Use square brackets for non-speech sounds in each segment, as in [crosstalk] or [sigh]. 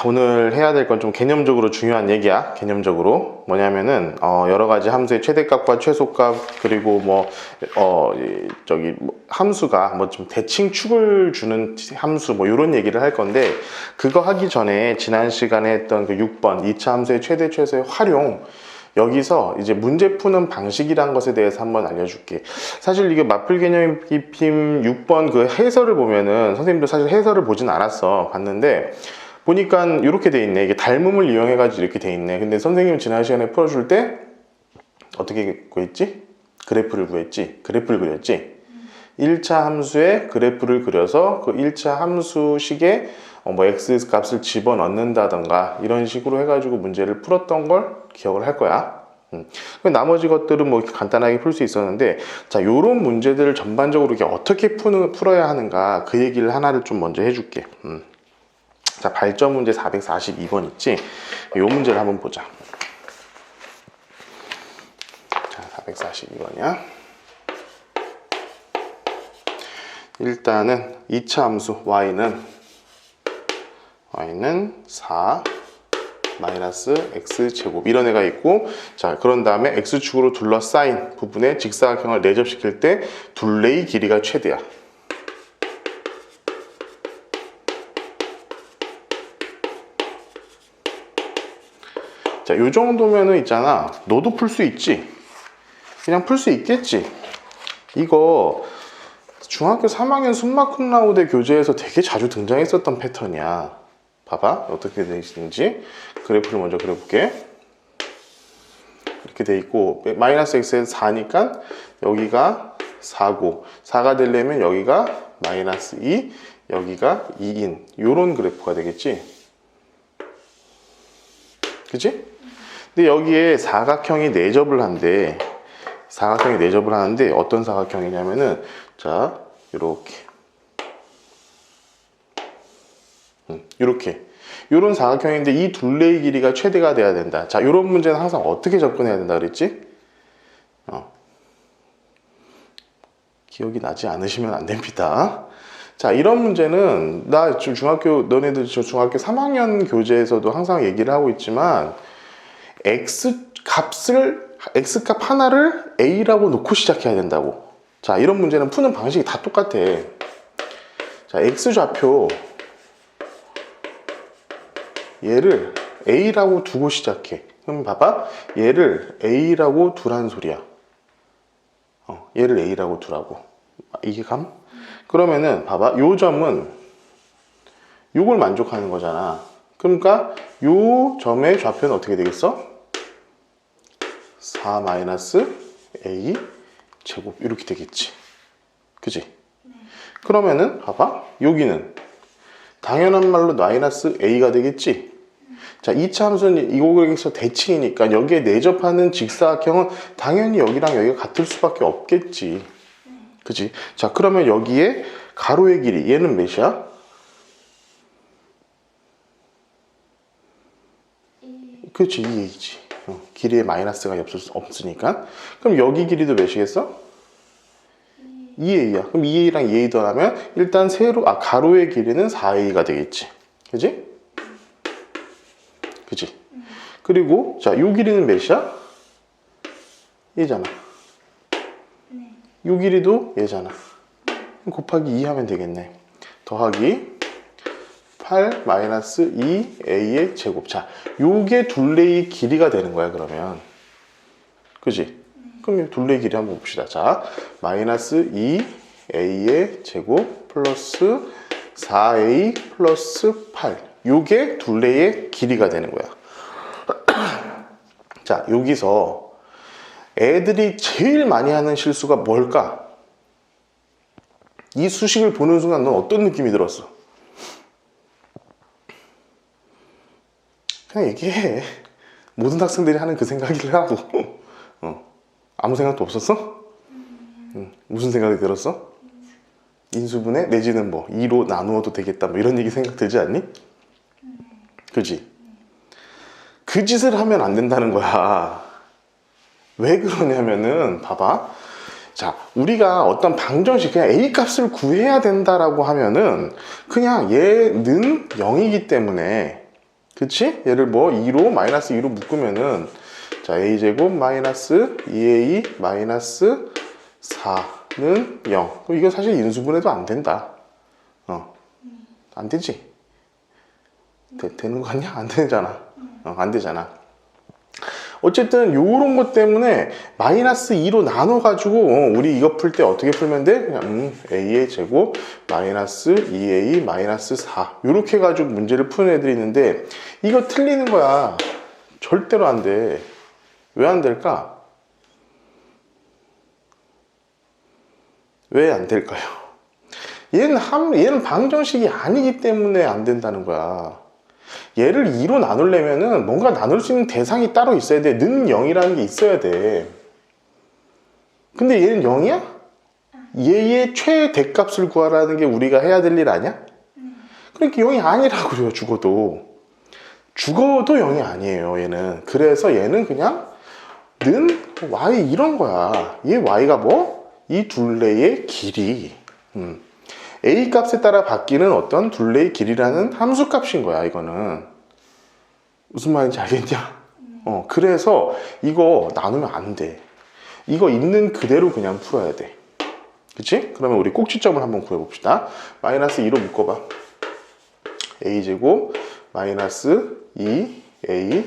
자, 오늘 해야 될 건 좀 개념적으로 중요한 얘기야. 개념적으로. 뭐냐면은, 어, 여러 가지 함수의 최대값과 최소값, 그리고 뭐, 어, 이, 저기, 뭐 함수가 뭐 좀 대칭 축을 주는 함수, 뭐, 요런 얘기를 할 건데, 그거 하기 전에 지난 시간에 했던 그 6번, 2차 함수의 최대, 최소의 활용, 여기서 이제 문제 푸는 방식이란 것에 대해서 한번 알려줄게. 사실 이게 맞풀 개념 입힘 6번 그 해설을 보면은 선생님도 사실 해설을 보진 않았어. 봤는데 보니까 이렇게 돼 있네. 이게 닮음을 이용해 가지고 이렇게 돼 있네. 근데 선생님 지난 시간에 풀어줄 때 어떻게 구했지? 그래프를 구했지? 그래프를 그렸지? 1차 함수의 그래프를 그려서 그 1차 함수식에 어, 뭐 x 값을 집어넣는다던가 이런 식으로 해가지고 문제를 풀었던 걸 기억을 할 거야. 음. 그럼 나머지 것들은 뭐 간단하게 풀 수 있었는데 자 요런 문제들을 전반적으로 이렇게 어떻게 푸는, 풀어야 하는가 그 얘기를 하나를 좀 먼저 해줄게. 음. 자 발전 문제 442번 있지? 요 문제를 한번 보자. 자 442번이야. 일단은 2차 함수 y는 y는 4 마이너스 x 제곱 이런 애가 있고 자 그런 다음에 x축으로 둘러싸인 부분에 직사각형을 내접시킬 때 둘레의 길이가 최대야 자, 요 정도면은 있잖아. 너도 풀 수 있지. 그냥 풀 수 있겠지. 이거 중학교 3학년 숨마쿵 라우드 교재에서 되게 자주 등장했었던 패턴이야. 봐봐. 어떻게 되시는지. 그래프를 먼저 그려볼게. 이렇게 돼 있고, 마이너스 x에서 4니까 여기가 4고, 4가 되려면 여기가 마이너스 2, 여기가 2인. 요런 그래프가 되겠지. 그치? 근데 여기에 사각형이 내접을 한대. 사각형이 내접을 하는데 어떤 사각형이냐면은 자 이렇게 이렇게 이런 사각형인데 이 둘레의 길이가 최대가 돼야 된다. 자 이런 문제는 항상 어떻게 접근해야 된다 그랬지? 어. 기억이 나지 않으시면 안 됩니다. 자 이런 문제는 나 지금 중학교 너네들 저 중학교 3학년 교재에서도 항상 얘기를 하고 있지만 x 값을 x 값 하나를 a라고 놓고 시작해야 된다고. 자 이런 문제는 푸는 방식이 다 똑같아. 자 x 좌표 얘를 a라고 두고 시작해. 그럼 봐봐 얘를 a라고 두란 소리야. 어, 얘를 a라고 두라고. 이게 감? 그러면은 봐봐 요 점은 요걸 만족하는 거잖아. 그러니까 요 점의 좌표는 어떻게 되겠어? 4 마이너스 a 제곱 이렇게 되겠지. 그지? 그러면은 봐봐 여기는 당연한 말로 마이너스 a가 되겠지. 자, 2차 함수는 이곡에서 대칭이니까 여기에 내접하는 직사각형은 당연히 여기랑 여기가 같을 수밖에 없겠지. 그지? 자, 그러면 여기에 가로의 길이 얘는 몇이야? 그렇지, 2a지. 어, 길이에 마이너스가 없을, 없으니까. 그럼 여기 길이도 몇이겠어? 2a야. 그럼 2a랑 2a 더하면 일단 세로, 아, 가로의 길이는 4a가 되겠지. 그지? 그지? 그리고, 자, 요 길이는 몇이야? 얘잖아. 요 길이도 얘잖아. 곱하기 2 하면 되겠네. 더하기 8 마이너스 2a의 제곱. 자, 요게 둘레의 길이가 되는 거야, 그러면. 그지? 그럼 이 둘레의 길이 한번 봅시다. 자, 마이너스 2a의 제곱 플러스 4a 플러스 8. 요게 둘레의 길이가 되는 거야. [clears throat] 자, 여기서 애들이 제일 많이 하는 실수가 뭘까? 이 수식을 보는 순간 넌 어떤 느낌이 들었어? 그냥 얘기해. 모든 학생들이 하는 그 생각을 하고. 어. 아무 생각도 없었어? 응. 무슨 생각이 들었어? 인수분해 내지는 뭐 2로 나누어도 되겠다 뭐 이런 얘기 생각 들지 않니? 그지? 그 짓을 하면 안 된다는 거야. 왜 그러냐면은 봐봐. 자, 우리가 어떤 방정식 그냥 a 값을 구해야 된다라고 하면은 그냥 얘는 0이기 때문에 그치? 얘를 뭐 2로 마이너스 2로 묶으면은 자 a제곱 마이너스 2a 마이너스 4는 0 그럼 이거 사실 인수분해도 안 된다 어. 안 되지 되, 되는 거 같냐? 안 되잖아 어, 안 되잖아 어쨌든 요런 것 때문에 마이너스 2로 나눠가지고 어, 우리 이거 풀 때 어떻게 풀면 돼? 그냥 음, a의 제곱 마이너스 2a 마이너스 4 요렇게 해가지고 문제를 푸는 애들이 있는데 이거 틀리는 거야 절대로 안 돼 왜 안 될까? 왜 안 될까요? 얘는 함, 얘는 방정식이 아니기 때문에 안 된다는 거야. 얘를 2로 나누려면은 뭔가 나눌 수 있는 대상이 따로 있어야 돼. 는 0이라는 게 있어야 돼. 근데 얘는 0이야? 얘의 최대값을 구하라는 게 우리가 해야 될 일 아니야? 그러니까 0이 아니라고요, 죽어도. 죽어도 0이 아니에요, 얘는. 그래서 얘는 그냥 는 y 이런 거야. 얘 y가 뭐? 이 둘레의 길이. 음. A 값에 따라 바뀌는 어떤 둘레의 길이라는 함수 값인 거야, 이거는. 무슨 말인지 알겠냐? 어, 그래서 이거 나누면 안 돼. 이거 있는 그대로 그냥 풀어야 돼. 그치? 그러면 우리 꼭지점을 한번 구해봅시다. 마이너스 2로 묶어봐. a제곱 마이너스 2a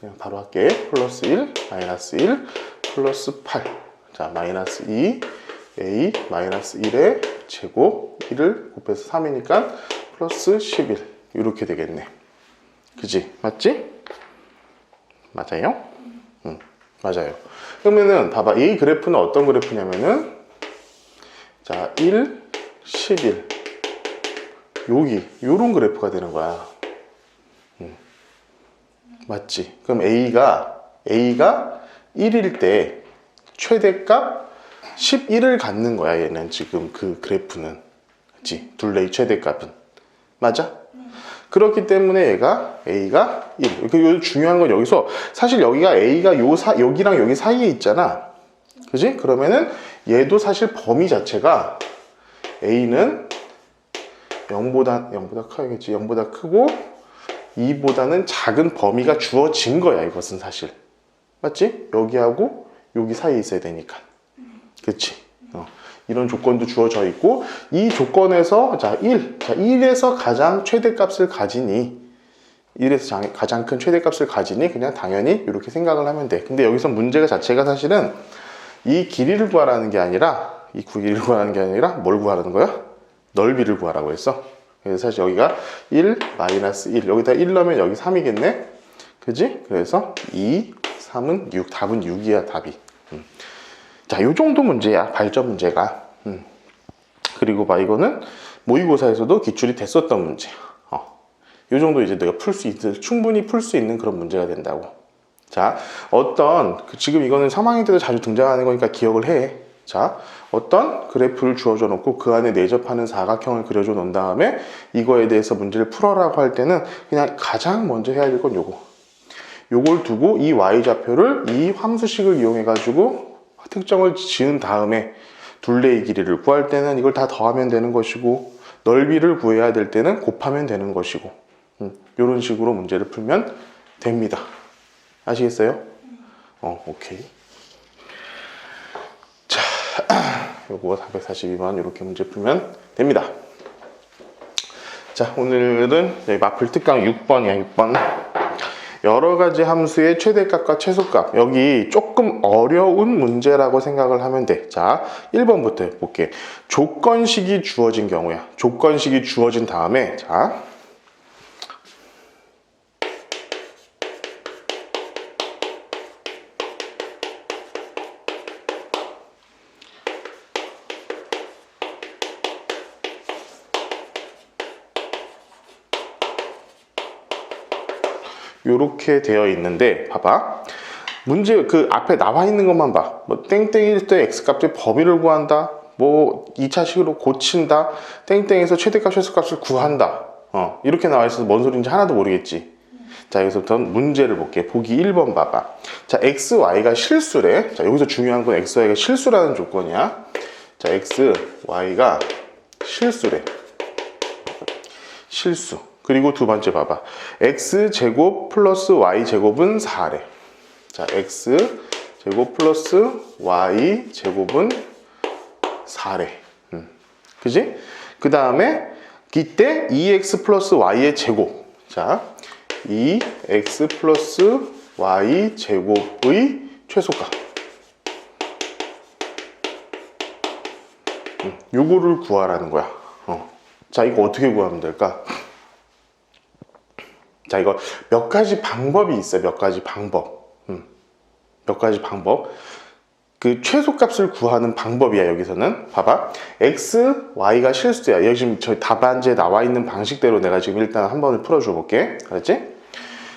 그냥 바로 할게. 플러스 1, 마이너스 1, 플러스 8. 자, 마이너스 2, a, 마이너스 1의 제곱 1을 곱해서 3이니까 플러스 11. 이렇게 되겠네. 그지? 맞지? 맞아요? 응, 맞아요. 그러면은 봐봐. 이 그래프는 어떤 그래프냐면은 자, 1, 11. 여기 요런 그래프가 되는 거야. 맞지? 그럼 A가 A가 1일 때 최대값 11을 갖는 거야. 얘는 지금 그 그래프는. 그치? 둘레의 최대값은. 맞아? 그렇기 때문에 얘가 A가 1. 그요 중요한 건 여기서 사실 여기가 A가 요 사, 여기랑 여기 사이에 있잖아. 그지? 그러면은 얘도 사실 범위 자체가 A는 0보다 0보다 커야겠지. 0보다 크고 2보다는 작은 범위가 주어진 거야, 이것은 사실. 맞지? 여기하고 여기 사이에 있어야 되니까. 그치? 어. 이런 조건도 주어져 있고, 이 조건에서, 자, 1. 자, 1에서 가장 최대값을 가지니, 1에서 장- 가장 큰 최대값을 가지니, 그냥 당연히 이렇게 생각을 하면 돼. 근데 여기서 문제가 자체가 사실은 이 길이를 구하라는 게 아니라, 이 길이를 구하라는 게 아니라 뭘 구하라는 거야? 넓이를 구하라고 했어. 그래서 사실 여기가 1, 마이너스 1. 여기다 1 넣으면 여기 3이겠네? 그지? 그래서 2, 3은 6. 답은 6이야, 답이. 음. 자, 요 정도 문제야. 발전 문제가. 음. 그리고 봐, 이거는 모의고사에서도 기출이 됐었던 문제. 어. 요 정도 이제 내가 풀 수 있을, 충분히 풀 수 있는 그런 문제가 된다고. 자, 어떤, 그 지금 이거는 3학년 때도 자주 등장하는 거니까 기억을 해. 자, 어떤 그래프를 주어져 놓고 그 안에 내접하는 사각형을 그려줘 놓은 다음에 이거에 대해서 문제를 풀어라고 할 때는 그냥 가장 먼저 해야 될 건 요거. 요걸 두고 이 y좌표를 이 함수식을 이용해 가지고 특정을 지은 다음에 둘레의 길이를 구할 때는 이걸 다 더하면 되는 것이고 넓이를 구해야 될 때는 곱하면 되는 것이고 음, 이런 식으로 문제를 풀면 됩니다. 아시겠어요? 어, 오케이. [clears throat] 요거 442번 이렇게 문제 풀면 됩니다. 자, 오늘은 마플 특강 6번이야, 6번. 여러 가지 함수의 최대값과 최소값. 여기 조금 어려운 문제라고 생각을 하면 돼. 자, 1번부터 볼게. 조건식이 주어진 경우야. 조건식이 주어진 다음에, 자. 요렇게 되어 있는데 봐봐. 문제 그 앞에 나와 있는 것만 봐 뭐 땡땡일 때 x값의 범위를 구한다. 뭐 2차식으로 고친다. 땡땡에서 최대값 최소값을 구한다. 어 이렇게 나와 있어서 뭔 소리인지 하나도 모르겠지. 자 여기서부터 문제를 볼게. 보기 1번 봐봐. 자 x, y가 실수래. 자 여기서 중요한 건 x, y가 실수라는 조건이야. 자 x, y가 실수래. 실수 그리고 두 번째 봐봐. x 제곱 플러스 y 제곱은 4래. 자, x 제곱 플러스 y 제곱은 4래. 음. 그지? 그 다음에 이때 2x 플러스 y의 제곱. 자, 2x 플러스 y 제곱의 최소값. 음, 요거를 구하라는 거야. 어. 자, 이거 어떻게 구하면 될까? 자, 이거 몇 가지 방법이 있어요. 몇 가지 방법. 음, 몇 가지 방법. 그 최소값을 구하는 방법이야, 여기서는. 봐봐. x, y가 실수야. 여기 지금 저희 답안지에 나와 있는 방식대로 내가 지금 일단 한 번을 풀어줘 볼게. 알았지?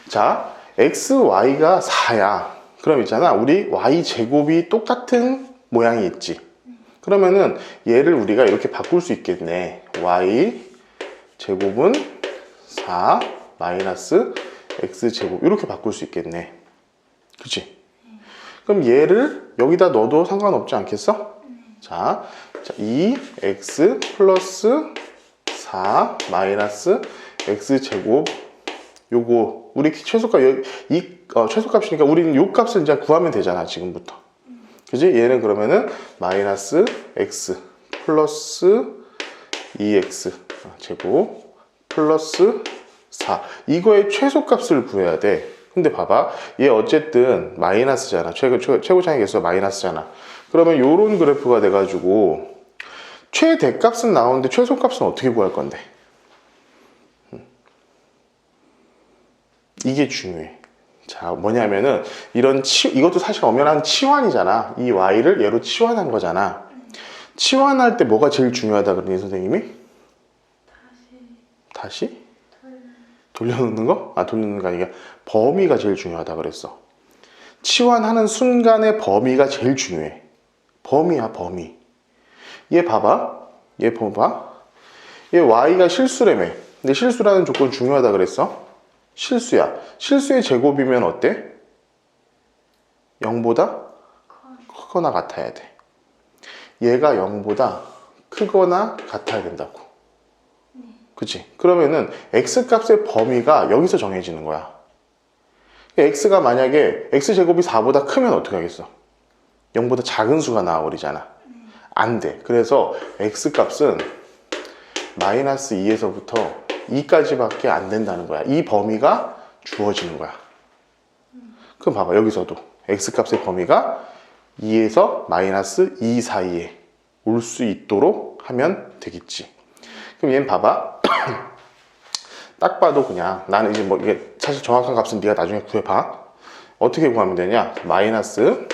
자, x, y가 4야. 그럼 있잖아. 우리 y 제곱이 똑같은 모양이 있지. 그러면은 얘를 우리가 이렇게 바꿀 수 있겠네. y 제곱은 4 마이너스 x 제곱 이렇게 바꿀 수 있겠네. 그치? 그럼 얘를 여기다 넣어도 상관없지 않겠어? 자, 자 2x 플러스 4 마이너스 x 제곱 요거 우리 최소값 여- 이 어, 최소값이니까 우리는 요 값을 이제 구하면 되잖아 지금부터. 그지? 얘는 그러면은 마이너스 x 플러스 2x 제곱 플러스 4 이거의 최소값을 구해야 돼. 근데 봐봐 얘 어쨌든 마이너스잖아. 최고 최고 최고차의 개수가 마이너스잖아. 그러면 요런 그래프가 돼 가지고 최대값은 나오는데 최소값은 어떻게 구할 건데? 음. 이게 중요해. 자, 뭐냐면은 이런 치 이것도 사실 엄연한 치환이잖아. 이 y를 얘로 치환한 거잖아. 치환할 때 뭐가 제일 중요하다 그러니 선생님이? 다시? 돌려놓는 거? 아, 돌려놓는 거 아니라 범위가 제일 중요하다 그랬어. 치환하는 순간의 범위가 제일 중요해. 범위야, 범위. 얘 봐봐. 얘 봐봐. 얘 y가 실수라며. 근데 실수라는 조건 중요하다 그랬어. 실수야. 실수의 제곱이면 어때? 0보다 크거나 같아야 돼. 얘가 0보다 크거나 같아야 된다고. 그치? 그러면은 x 값의 범위가 여기서 정해지는 거야. x가 만약에 x제곱이 4보다 크면 어떻게 하겠어? 0보다 작은 수가 나와버리잖아. 안 돼. 그래서 x 값은 마이너스 2에서부터 2까지밖에 안 된다는 거야. 이 범위가 주어지는 거야. 그럼 봐봐. 여기서도 x 값의 범위가 2에서 마이너스 2 사이에 올 수 있도록 하면 되겠지. 그럼 얘는 봐봐. [coughs] 딱 봐도 그냥 나는 이제 뭐 이게 사실 정확한 값은 네가 나중에 구해봐. 어떻게 구하면 되냐? 마이너스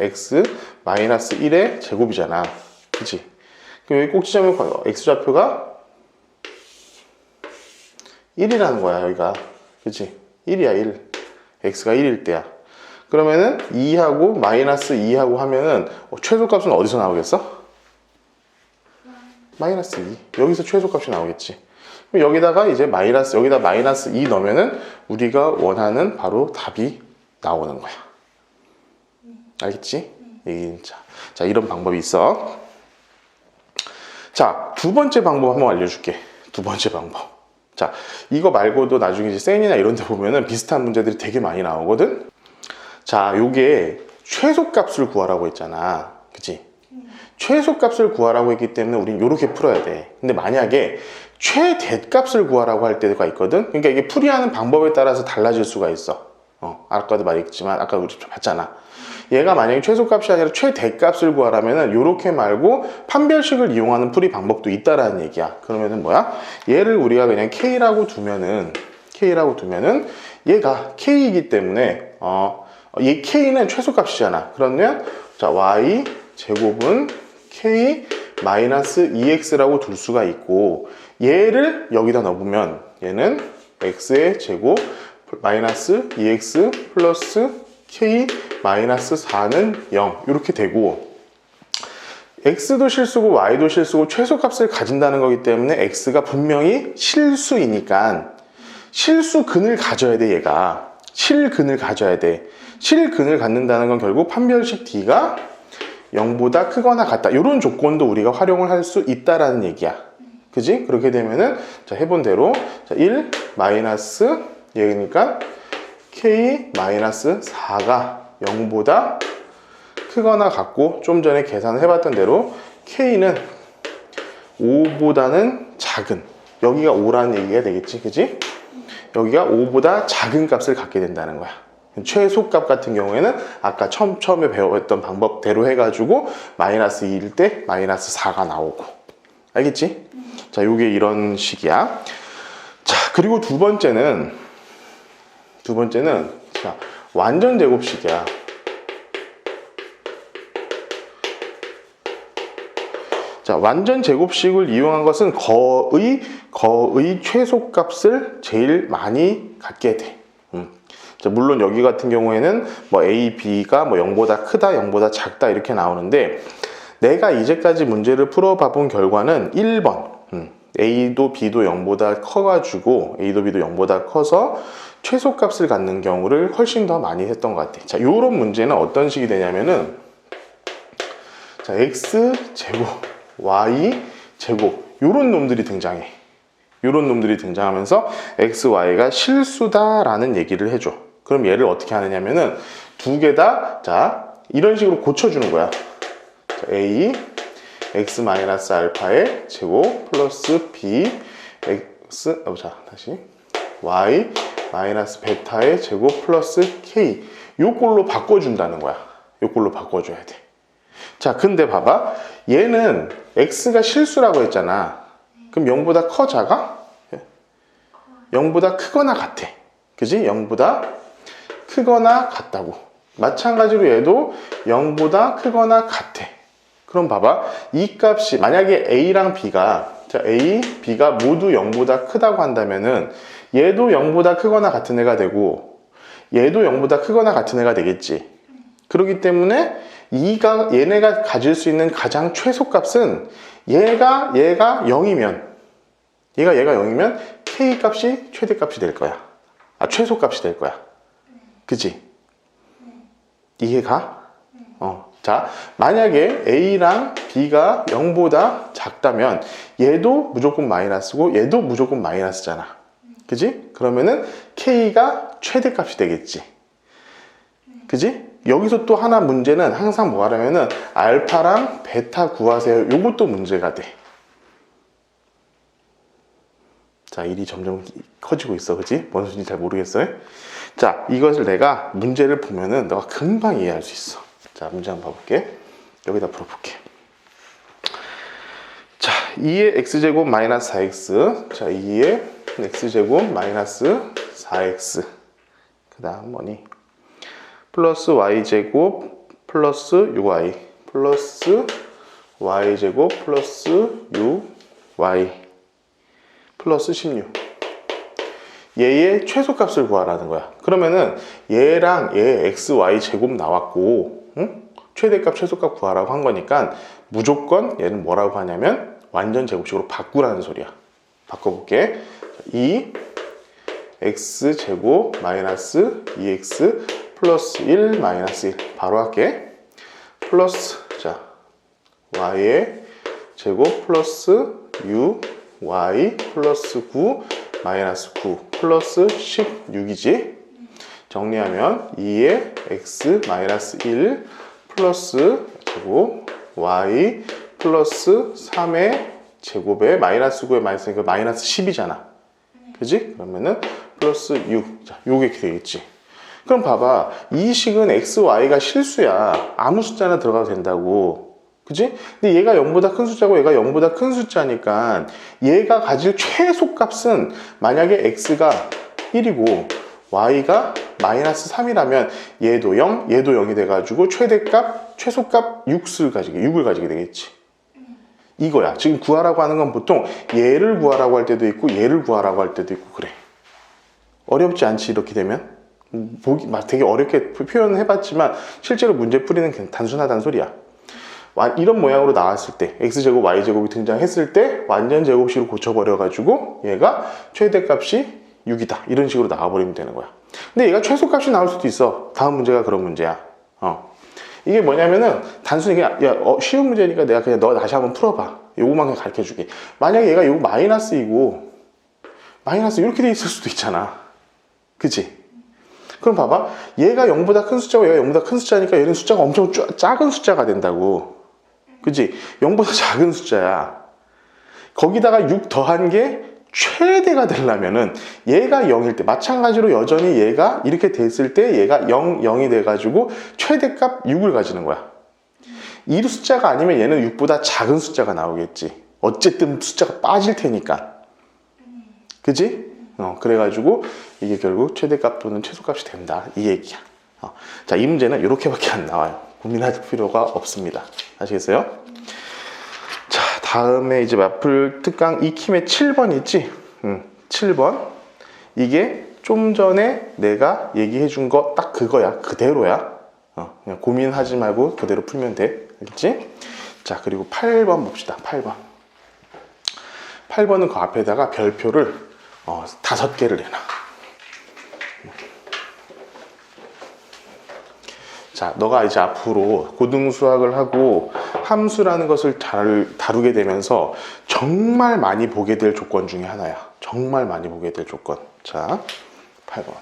x 마이너스 1의 제곱이잖아. 그치? 그럼 여기 꼭 지점에 x 좌표가 1이라는 거야, 여기가. 그치? 1이야, 1. x가 1일 때야. 그러면은 2하고 마이너스 2하고 하면은 어, 최소값은 어디서 나오겠어? 마이너스 2. 여기서 최소값이 나오겠지. 그럼 여기다가 이제 마이너스, 여기다 마이너스 2 넣으면은 우리가 원하는 바로 답이 나오는 거야. 알겠지? 이, 자, 자, 이런 방법이 있어. 자, 두 번째 방법 한번 알려줄게. 두 번째 방법. 자, 이거 말고도 나중에 이제 센이나 이런 데 보면은 비슷한 문제들이 되게 많이 나오거든? 자, 요게 최소값을 구하라고 했잖아. 최소값을 구하라고 했기 때문에 우린 이렇게 풀어야 돼. 근데 만약에 최대값을 구하라고 할 때가 있거든. 그러니까 이게 풀이하는 방법에 따라서 달라질 수가 있어. 어, 아까도 말했지만 아까 우리 좀 봤잖아. 얘가 만약에 최소값이 아니라 최대값을 구하라면은 이렇게 말고 판별식을 이용하는 풀이 방법도 있다라는 얘기야. 그러면은 뭐야? 얘를 우리가 그냥 k라고 두면은 k라고 두면은 얘가 k이기 때문에 어, 이 k는 최소값이잖아. 그러면 자 y 제곱은 k 마이너스 2x라고 둘 수가 있고 얘를 여기다 넣으면 얘는 x의 제곱 마이너스 2x 플러스 k 마이너스 4는 0 이렇게 되고 x도 실수고 y도 실수고 최소값을 가진다는 거기 때문에 x가 분명히 실수이니까 실수근을 가져야 돼 얘가. 실근을 가져야 돼. 실근을 갖는다는 건 결국 판별식 d가 0보다 크거나 같다. 이런 조건도 우리가 활용을 할 수 있다라는 얘기야. 그지? 그렇게 되면은 자 해본 대로 자, 1 마이너스 얘니까 k 마이너스 4가 0보다 크거나 같고 좀 전에 계산을 해봤던 대로 k는 5보다는 작은. 여기가 5라는 얘기가 되겠지? 그지? 여기가 5보다 작은 값을 갖게 된다는 거야 최소값 같은 경우에는 아까 처음, 처음에 배웠던 방법대로 해가지고 마이너스 2일 때 마이너스 4가 나오고 알겠지? 자 요게 이런 식이야 자 그리고 두 번째는 두 번째는 자 완전 제곱식이야 자, 완전 제곱식을 이용한 것은 거의, 거의 최소값을 제일 많이 갖게 돼. 음. 자, 물론 여기 같은 경우에는 뭐 A, B가 뭐 0보다 크다, 0보다 작다 이렇게 나오는데 내가 이제까지 문제를 풀어봐 본 결과는 1번. 음. A도 B도 0보다 커가지고 A도 B도 0보다 커서 최소값을 갖는 경우를 훨씬 더 많이 했던 것 같아. 자, 요런 문제는 어떤 식이 되냐면은 자, X 제곱 y 제곱 요런 놈들이 등장해. 요런 놈들이 등장하면서 x, y가 실수다라는 얘기를 해줘. 그럼 얘를 어떻게 하느냐면은 두 개 다 자 이런 식으로 고쳐주는 거야. 자, a x 마이너스 알파의 제곱 플러스 b x 어, 자 다시 y 마이너스 베타의 제곱 플러스 k 요꼴로 바꿔준다는 거야. 요꼴로 바꿔줘야 돼. 자, 근데 봐봐. 얘는 x가 실수라고 했잖아. 그럼 0보다 커, 작아? 0보다 크거나 같아. 그지? 0보다 크거나 같다고. 마찬가지로 얘도 0보다 크거나 같아. 그럼 봐봐. 이 값이, 만약에 a랑 b가, 자, a, b가 모두 0보다 크다고 한다면은 얘도 0보다 크거나 같은 애가 되고, 얘도 0보다 크거나 같은 애가 되겠지. 그렇기 때문에 이가 얘네가 가질 수 있는 가장 최소값은 얘가 얘가 0이면 얘가 얘가 0이면 k 값이 최대값이 될 거야. 아 최소값이 될 거야. 그지? 이해가? 어. 자, 만약에 A랑 B가 0보다 작다면 얘도 무조건 마이너스고 얘도 무조건 마이너스잖아. 그지? 그러면은 K가 최대값이 되겠지. 그지? 여기서 또 하나 문제는 항상 뭐 하냐면은 알파랑 베타 구하세요. 요것도 문제가 돼. 자, 일이 점점 커지고 있어. 그지? 뭔 소리인지 잘 모르겠어요. 자, 이것을 내가 문제를 보면은 너가 금방 이해할 수 있어. 자, 문제 한번 봐볼게. 여기다 풀어볼게. 자, 2의 x제곱 마이너스 4x. 자, 2의 x제곱 마이너스 4x. 그 다음 뭐니? 플러스 y제곱 플러스 6y 플러스 y제곱 플러스 6y 플러스 16 얘의 최소값을 구하라는 거야. 그러면은 얘랑 얘 x, y 제곱 나왔고 응? 최대값, 최소값 구하라고 한 거니까 무조건 얘는 뭐라고 하냐면 완전 제곱식으로 바꾸라는 소리야. 바꿔볼게. 2 x 제곱 마이너스 2x 플러스 1 마이너스 1 바로 할게. 플러스 자 y의 제곱 플러스 u y 플러스 9 마이너스 9 플러스 16이지 정리하면 2의 x 마이너스 1 플러스 제곱 y 플러스 3의 제곱에 마이너스 9에 마이너스 그 마이너스 10이잖아 그지? 그러면은 플러스 6 자, 요게 이렇게 되겠지 그럼 봐봐. 이 식은 x, y가 실수야. 아무 숫자나 들어가도 된다고. 그지? 근데 얘가 0보다 큰 숫자고 얘가 0보다 큰 숫자니까 얘가 가질 최소값은 만약에 x가 1이고 y가 마이너스 3이라면 얘도 0, 얘도 0이 돼가지고 최대값, 최소값 6을 가지게, 6을 가지게 되겠지. 이거야. 지금 구하라고 하는 건 보통 얘를 구하라고 할 때도 있고 얘를 구하라고 할 때도 있고 그래. 어렵지 않지 이렇게 되면? 보기 막 되게 어렵게 표현을 해봤지만 실제로 문제 풀이는 단순하다는 소리야. 이런 모양으로 나왔을 때 x제곱 y제곱이 등장했을 때 완전 제곱식으로 고쳐버려 가지고 얘가 최대값이 6이다 이런 식으로 나와버리면 되는 거야 근데 얘가 최소값이 나올 수도 있어 다음 문제가 그런 문제야 어. 이게 뭐냐면은 단순히 그냥 야 어, 쉬운 문제니까 내가 그냥 너 다시 한번 풀어봐. 요거만 그냥 가르쳐 줄게. 만약에 얘가 요거 마이너스이고 마이너스 이렇게 돼 있을 수도 있잖아. 그치? 그럼 봐봐. 얘가 0보다 큰 숫자고 얘가 0보다 큰 숫자니까 얘는 숫자가 엄청 쭈- 작은 숫자가 된다고. 그치? 0보다 작은 숫자야. 거기다가 6 더한 게 최대가 되려면은 얘가 0일 때 마찬가지로 여전히 얘가 이렇게 됐을 때 얘가 0, 0이 돼가지고 최대값 6을 가지는 거야. 이 숫자가 아니면 얘는 6보다 작은 숫자가 나오겠지. 어쨌든 숫자가 빠질 테니까. 그지? 어, 그래가지고 이게 결국 최대값 또는 최소값이 된다. 이 얘기야. 어, 자, 이 문제는 이렇게밖에 안 나와요. 고민할 필요가 없습니다. 아시겠어요? 자, 다음에 이제 마플 특강 익힘의 7번 있지? 응, 7번. 이게 좀 전에 내가 얘기해 준 거 딱 그거야. 그대로야. 어, 그냥 고민하지 말고 그대로 풀면 돼. 알겠지? 자, 그리고 8번 봅시다. 8번. 8번은 그 앞에다가 별표를 어, 다섯 개를 내놔. 자, 너가 이제 앞으로 고등 수학을 하고 함수라는 것을 잘 다루게 되면서 정말 많이 보게 될 조건 중에 하나야. 정말 많이 보게 될 조건. 자, 8번.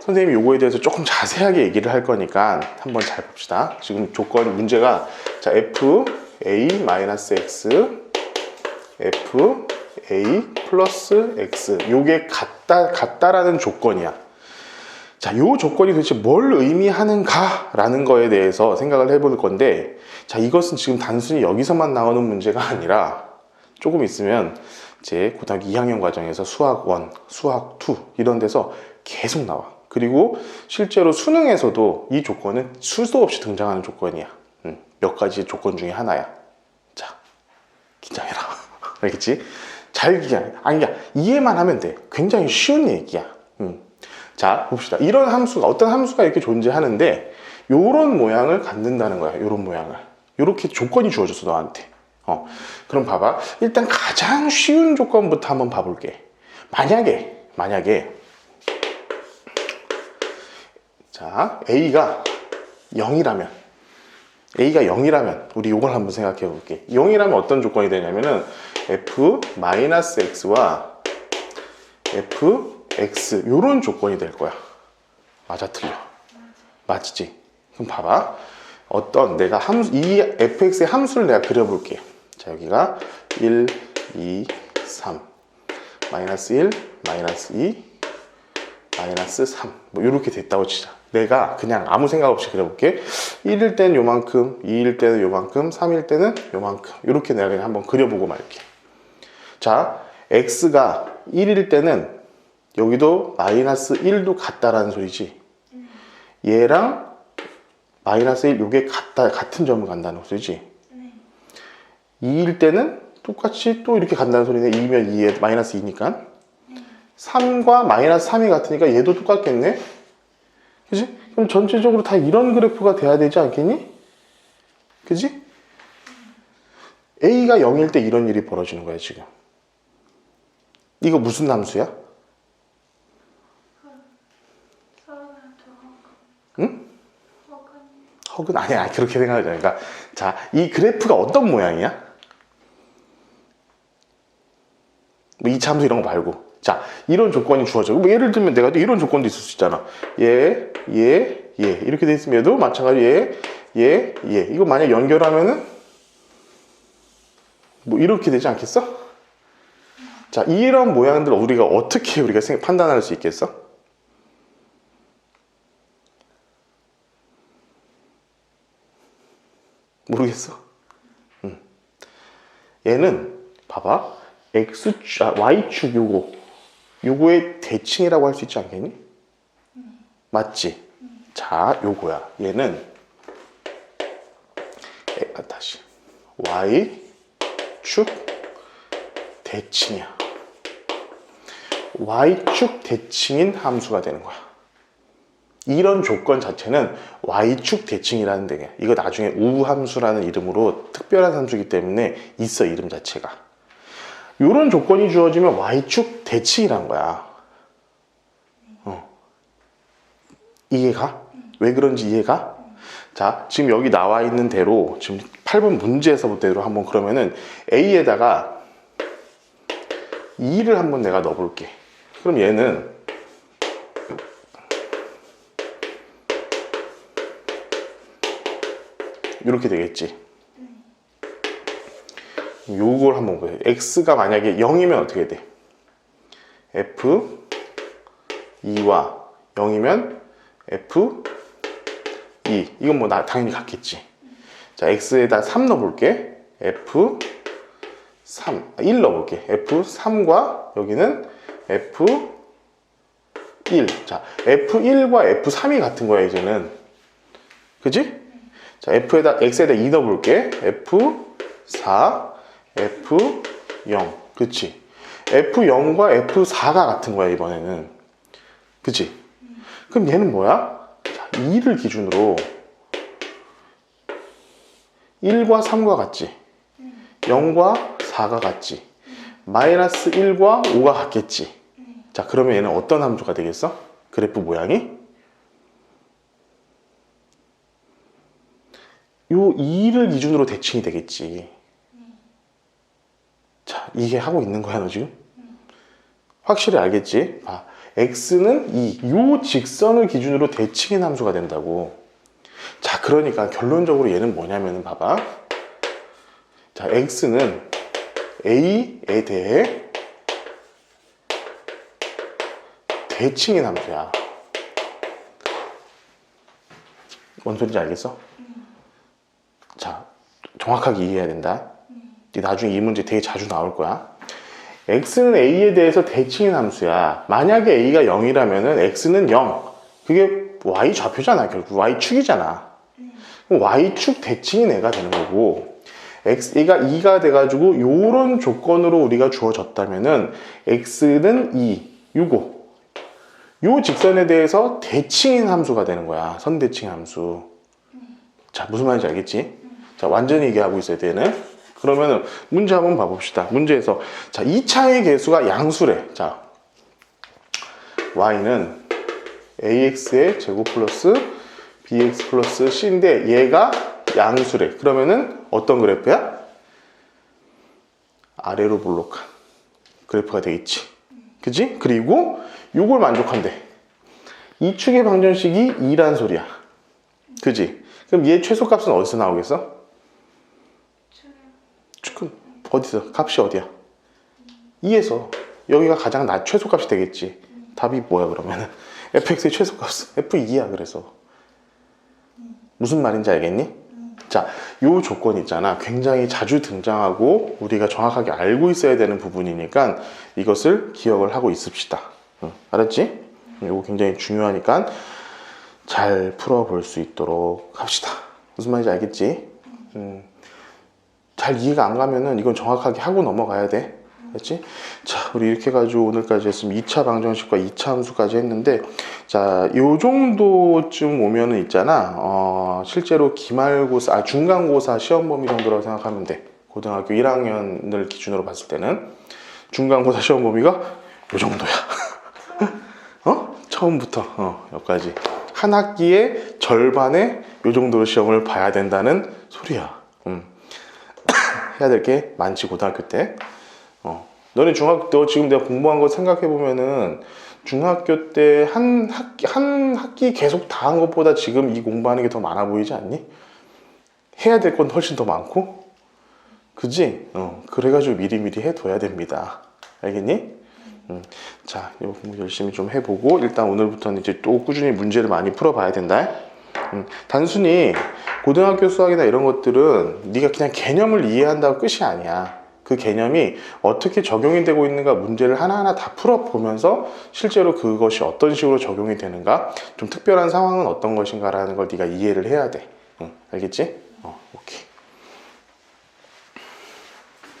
선생님이 요거에 대해서 조금 자세하게 얘기를 할 거니까 한번 잘 봅시다. 지금 조건 문제가 자, f a-x f a 플러스 x 요게 같다 같다라는 조건이야. 자, 요 조건이 도대체 뭘 의미하는가라는 거에 대해서 생각을 해볼 건데, 자, 이것은 지금 단순히 여기서만 나오는 문제가 아니라 조금 있으면 이제 고등학교 2학년 과정에서 수학 1, 수학 2 이런 데서 계속 나와. 그리고 실제로 수능에서도 이 조건은 수도 없이 등장하는 조건이야. 음, 몇 가지 조건 중에 하나야. 자, 긴장해라. [laughs] 알겠지? 잘 기억. 아니, 야, 이해만 하면 돼. 굉장히 쉬운 얘기야. 음. 자, 봅시다. 이런 함수가, 어떤 함수가 이렇게 존재하는데, 요런 모양을 갖는다는 거야. 요런 모양을. 요렇게 조건이 주어졌어, 너한테. 어. 그럼 봐봐. 일단 가장 쉬운 조건부터 한번 봐볼게. 만약에, 만약에, 자, A가 0이라면, A가 0이라면, 우리 요걸 한번 생각해 볼게. 0이라면 어떤 조건이 되냐면은, F-X와 F, X 요런 조건이 될 거야. 맞아 틀려? 맞지? 그럼 봐봐. 어떤 내가 함수 이 fx의 함수를 내가 그려볼게. 자 여기가 1, 2, 3 마이너스 1, 마이너스 2, 마이너스 3. 뭐 이렇게 됐다고 치자. 내가 그냥 아무 생각 없이 그려볼게. 1일 때는 요만큼, 2일 때는 요만큼, 3일 때는 요만큼. 이렇게 내가 그냥 한번 그려보고 말게. 자, x가 1일 때는 여기도 마이너스 1도 같다라는 소리지. 얘랑 마이너스 1, 요게 같다, 같은 점을 간다는 소리지. 2일 때는 똑같이 또 이렇게 간다는 소리네. 2면 2에 마이너스 2니까. 3과 마이너스 3이 같으니까 얘도 똑같겠네. 그지? 그럼 전체적으로 다 이런 그래프가 돼야 되지 않겠니? 그지? A가 0일 때 이런 일이 벌어지는 거야, 지금. 이거 무슨 함수야? 허근 아니야 그렇게 생각하지 않으니까 자 이 그래프가 어떤 모양이야? 뭐 이차 함수 이런 거 말고 자 이런 조건이 주어져 뭐 예를 들면 내가 이런 조건도 있을 수 있잖아 얘, 얘, 얘 이렇게 돼 얘도 마찬가지로 얘, 얘, 얘 이거 만약 연결하면은 뭐 이렇게 되지 않겠어? 자 이런 모양들 우리가 어떻게 우리가 생- 판단할 수 있겠어? 모르겠어. 음. 얘는 봐봐. X축, 아, Y축 요거. 요거의 대칭이라고 할 수 있지 않겠니? 맞지? 자, 요거야. 얘는 에, 아, 다시 Y축 대칭이야. Y축 대칭인 함수가 되는 거야. 이런 조건 자체는 y축 대칭이라는 데게 이거 나중에 우함수라는 이름으로 특별한 함수이기 때문에 있어 이름 자체가 이런 조건이 주어지면 y축 대칭이란 거야 어. 이해가? 왜 그런지 이해가? 자, 지금 여기 나와 있는 대로 지금 8번 문제에서부터대로 한번 그러면은 A에다가 2를 한번 내가 넣어 볼게. 그럼 얘는 이렇게 되겠지. 요걸 한번 보세요. x가 만약에 0이면 어떻게 돼? f 2와 0이면 f 2. 이건 뭐 나 당연히 같겠지. 자, x에다 3 넣어볼게. f 3, 1 넣어볼게. f 3과 여기는 f 1. 자, f1과 f3이 같은 거야, 이제는. 그지? 자, f에다, x에다 2 넣어볼게. f4, f0. 그치? f0과 f4가 같은 거야, 이번에는. 그치? 그럼 얘는 뭐야? 자, 2를 기준으로 1과 3과 같지? 0과 4가 같지? 마이너스 1과 5가 같겠지? 자, 그러면 얘는 어떤 함수가 되겠어? 그래프 모양이? 요 2를 기준으로 대칭이 되겠지. 자, 이게 하고 있는 거야, 너 지금? 확실히 알겠지? 봐. x는 2, 요 직선을 기준으로 대칭인 함수가 된다고. 자, 그러니까 결론적으로 얘는 뭐냐면 봐봐. 자, x는 a에 대해 대칭인 함수야. 뭔 소리인지 알겠어? 자, 정확하게 이해해야 된다. 이 나중에 이 문제 되게 자주 나올 거야. x는 a에 대해서 대칭인 함수야. 만약에 a가 0이라면은 x는 0. 그게 y 좌표잖아. 결국 y축이잖아. 그럼 y축 대칭인 애가 되는 거고 x, 얘가 2가 돼가지고 요런 조건으로 우리가 주어졌다면은 x는 2, 요거 요 직선에 대해서 대칭인 함수가 되는 거야. 선대칭 함수. 자, 무슨 말인지 알겠지? 자, 완전히 얘기하고 있어야 되는. 그러면은 문제 한번 봐봅시다. 문제에서 자, 2차의 개수가 양수래. 자, y는 ax의 제곱 플러스 bx 플러스 c인데 얘가 양수래. 그러면은 어떤 그래프야? 아래로 볼록한 그래프가 되겠지. 그지? 그리고 요걸 만족한대. 이 축의 방정식이 2란 소리야. 그지? 그럼 얘 최소값은 어디서 나오겠어? 어디서? 값이 어디야? 2에서 여기가 가장 낮 최소값이 되겠지. 답이 뭐야 그러면은 [laughs] fx의 최소값은 f2야 그래서 무슨 말인지 알겠니? 자, 요 조건 있잖아. 굉장히 자주 등장하고 우리가 정확하게 알고 있어야 되는 부분이니까 이것을 기억을 하고 있읍시다. 응, 알았지? 이거 굉장히 중요하니까 잘 풀어볼 수 있도록 합시다. 무슨 말인지 알겠지? 음, 잘 이해가 안 가면은 이건 정확하게 하고 넘어가야 돼. 그렇지? 자, 우리 이렇게 해가지고 오늘까지 했으면 2차 방정식과 2차 함수까지 했는데, 자, 요 정도쯤 오면은 있잖아, 어, 실제로 기말고사, 아, 중간고사 시험 범위 정도라고 생각하면 돼. 고등학교 1학년을 기준으로 봤을 때는. 중간고사 시험 범위가 요 정도야. [laughs] 어? 처음부터, 어, 여기까지. 한 학기의 절반의 요 정도로 시험을 봐야 된다는 소리야. 음. 해야 될 게 많지, 고등학교 때. 어. 너네 중학교 때 지금 내가 공부한 거 생각해 보면은 중학교 때 한 학기 한 학기 계속 다 한 것보다 지금 이 공부하는 게 더 많아 보이지 않니? 해야 될 건 훨씬 더 많고, 그지? 어. 그래가지고 미리미리 해둬야 됩니다. 알겠니? 음. 자, 이거 공부 열심히 좀 해보고 일단 오늘부터는 이제 또 꾸준히 문제를 많이 풀어봐야 된다. 음, 단순히 고등학교 수학이나 이런 것들은 네가 그냥 개념을 이해한다고 끝이 아니야. 그 개념이 어떻게 적용이 되고 있는가 문제를 하나하나 다 풀어보면서 실제로 그것이 어떤 식으로 적용이 되는가 좀 특별한 상황은 어떤 것인가라는 걸 네가 이해를 해야 돼. 응, 알겠지?